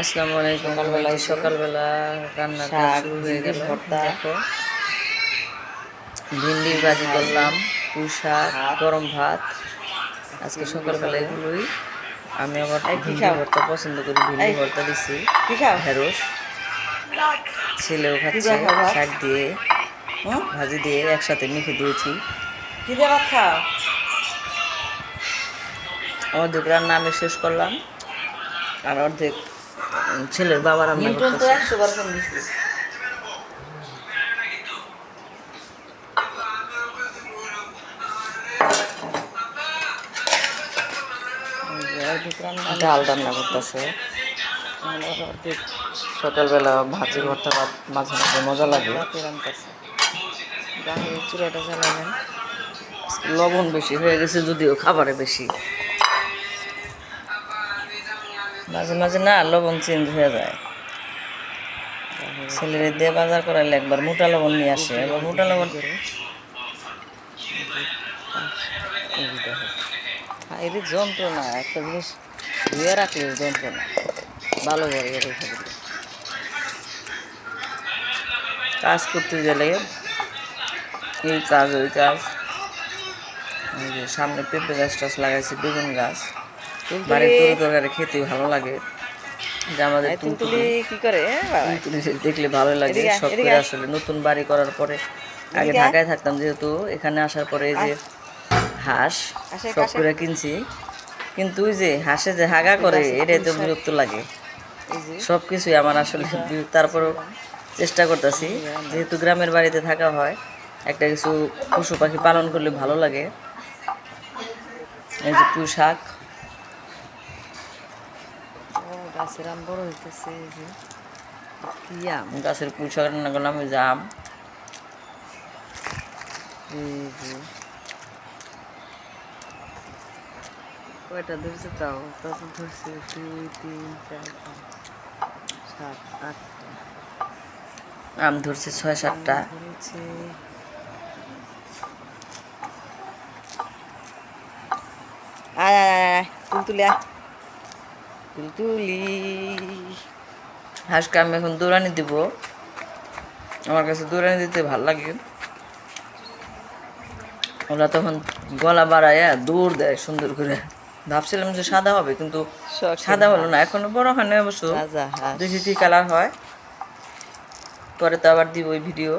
আসসালামু আলাইকুম। সকালবেলায় সকালবেলা রান্নাটা শুরু হয়ে গেল। ভিন্ডির দেখো ভিন্ডি ভাজি করলাম পুঁই গরম ভাত। আজকে সকালবেলা এগুলোই। আমি আবার ভিন্ডি ভর্তা পছন্দ করি ভিন্ডি। ভর্তা দিছি। ঢেঁড়স। ছেলেও খাচ্ছে ভাত? শাক দিয়ে। ভাজি দিয়ে একসাথে মেখে দিয়েছি। অর্ধেক রান্না আমি শেষ করলাম। আর অর্ধেক ছেলের বাবা রান্না মিল্টন করতেছে ডাল রান্না করতেছে। সকালবেলা ভাজি ভর্তা ভাত মাঝে মাঝে মজা লাগে। চুলাটা চালাবেন লবণ বেশি হয়ে গেছে যদিও খাবারে বেশি। মাঝে মাঝে না লবণ চেঞ্জ হয়ে যায়। ছেলের দিয়ে বাজার করাইলে একবার মোটা লবণ নিয়ে আসে। এবার মোটা লবণ এর যন্ত্রণা একটা জিনিস ধুয়ে রাখলে যন্ত্রণা ভালো করে এর কাজ করতে গেলে এই কাজ ওই কাজ। সামনে পেঁপে গাছ টাছ লাগাইছি বেগুন গাছ। বাড়ির তরু তরকারি খেতে ভালো লাগে। যে আমাদের তুলতুলি কি করে এ দেখলে ভালো লাগে সব করে আসলে। নতুন বাড়ি করার পরে আগে ঢাকায় থাকতাম যেহেতু এখানে আসার পরে যে হাঁস সব করে কিনছি। কিন্তু ওই যে হাঁসে যে হাগা করে এটাই তো বিরক্ত লাগে। সব কিছুই আমার আসলে তারপরেও চেষ্টা করতেছি। যেহেতু গ্রামের বাড়িতে থাকা হয় একটা কিছু পশু পাখি পালন করলে ভালো লাগে। এই যে পুঁই শাক। গাছের আম বড় হইতেছে এই যে। কি আম? গাছের শাক রান্না করলাম ওই যে আম। কয়টা ধরছে তাও? তত ধরছে? দুই তিন চার পাঁচ সাত আটটা। আম ধরছে ছয় সাতটা। ধরেছে। আয় আয় আয় আয় আয়। তুলতুলি হাঁসকে আমি এখন দৌড়ানি দিব। আমার কাছে দৌড়ানি দিতে ভালো লাগে। ওরা তখন গলা বাড়ায় দৌড় দেয় সুন্দর করে। ভাবছিলাম যে সাদা হবে কিন্তু সাদা হলো না। এখনও বড় হয় না অবশ্য। দেখি কি কালার হয়। পরে তো আবার দিব ওই ভিডিও।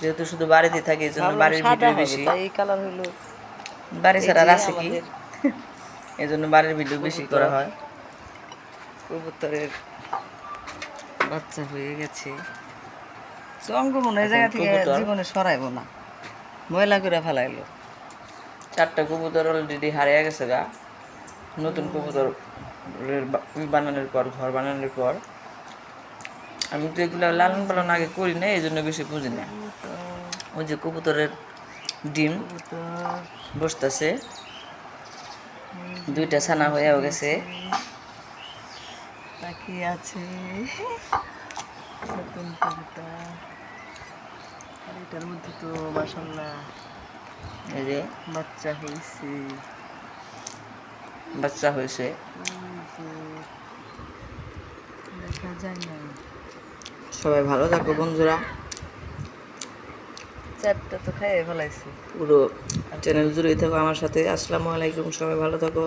যেহেতু শুধু বাড়িতে থাকি এই জন্য বাড়ির ভিডিও বেশি। এই কালার বাড়ি ছাড়া আছে কি? এই জন্য বাড়ির ভিডিও বেশি করা হয়। কবুতরের বাচ্চা হয়ে গেছে। জঙ্গ মনে এই জায়গা থেকে জীবনে সরাইবো না। ময়লা করে ফেলাইলো। চারটা কবুতর অলরেডি হারিয়ে গেছে গা। নতুন কবুতর বানানোর পর ঘর বানানোর পর। আমি তো এগুলো লালন পালন আগে করি না এই জন্য বেশি বুঝি না। ওই যে কবুতরের ডিম বসতেছে। দুইটা ছানা হয়েও গেছে। তাকিয়ে আছে। নতুন কবুতর আর এটার মধ্যে তো মাসাল্লাহ এই যে? বাচ্চা হয়েছে বাচ্চা হয়েছে। দেখা যায় না। সবাই ভালো থাকো বন্ধুরা। চারটা তো খাইয়ে ফেলাইছে। পুরো চ্যানেল জুড়েই থাকো আমার সাথে। আসসালামু আলাইকুম সবাই ভালো থাকো।